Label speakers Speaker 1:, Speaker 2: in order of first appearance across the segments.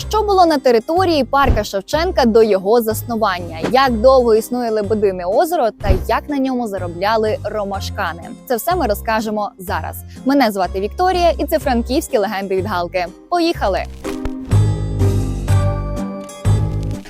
Speaker 1: Що було на території парка Шевченка до його заснування? Як довго існує Лебедине озеро та як на ньому заробляли ромашкани? Це все ми розкажемо зараз. Мене звати Вікторія, і це франківські легенди від Галки. Поїхали!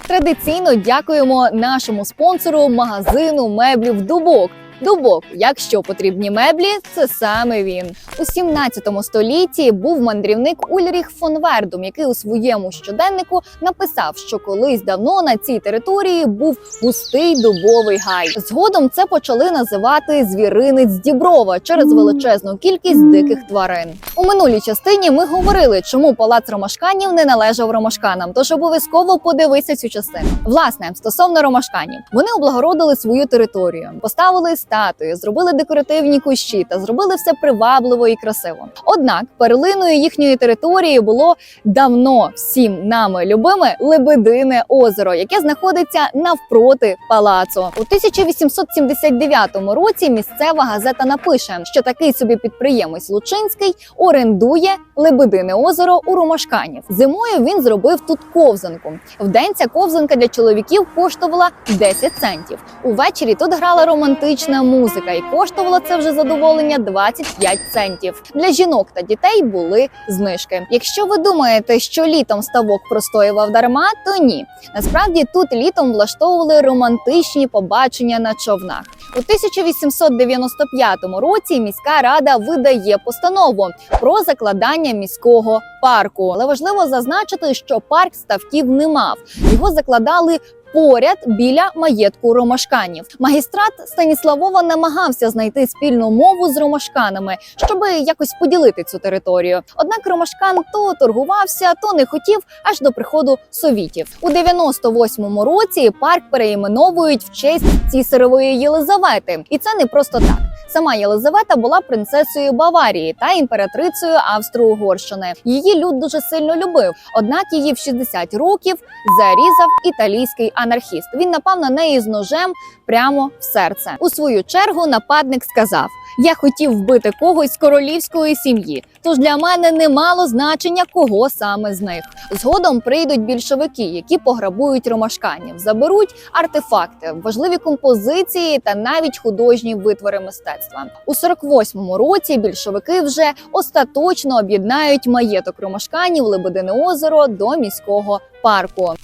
Speaker 1: Традиційно дякуємо нашому спонсору магазину меблів Дубок. Дубок, якщо потрібні меблі, це саме він. У 17 столітті був мандрівник Ульріх фон Вердум, який у своєму щоденнику написав, що колись давно на цій території був густий дубовий гай. Згодом це почали називати звіринець Діброва через величезну кількість диких тварин. У минулій частині ми говорили, чому палац ромашканів не належав ромашканам. Тож обов'язково подивися цю частину. Власне, стосовно ромашканів, вони облагородили свою територію, поставили статуї, зробили декоративні кущі та зробили все привабливо і красиво. Однак перлиною їхньої території було давно всім нами любиме Лебедине озеро, яке знаходиться навпроти палацу. У 1879 році місцева газета напише, що такий собі підприємець Лучинський орендує Лебедине озеро у Ромашканів. Зимою він зробив тут ковзанку. Вдень ця ковзанка для чоловіків коштувала 10 центів. Увечері тут грала романтична музика, і коштувало це вже задоволення 25 центів. Для жінок та дітей були знижки. Якщо ви думаєте, що літом ставок простоював дарма, то ні. Насправді тут літом влаштовували романтичні побачення на човнах. У 1895 році міська рада видає постанову про закладання міського парку. Але важливо зазначити, що парк ставків не мав. Його закладали. Поряд біля маєтку ромашканів магістрат Станіславова намагався знайти спільну мову з ромашканами, щоб якось поділити цю територію. Однак ромашкан то торгувався, то не хотів аж до приходу совітів. У 98-му році парк переіменовують в честь цісаревої Єлизавети, і це не просто так. Сама Єлизавета була принцесою Баварії та імператрицею Австро-Угорщини. Її люд дуже сильно любив. Однак її в 60 років зарізав італійський анархіст. Він напав на неї з ножем прямо в серце. У свою чергу нападник сказав: Я хотів вбити когось з королівської сім'ї. Тож для мене не мало значення, кого саме з них. Згодом прийдуть більшовики, які пограбують ромашканів, заберуть артефакти, важливі композиції та навіть художні витвори мистецтва. У 48-му році більшовики вже остаточно об'єднають маєток ромашканів Лебедине озеро до міського парку.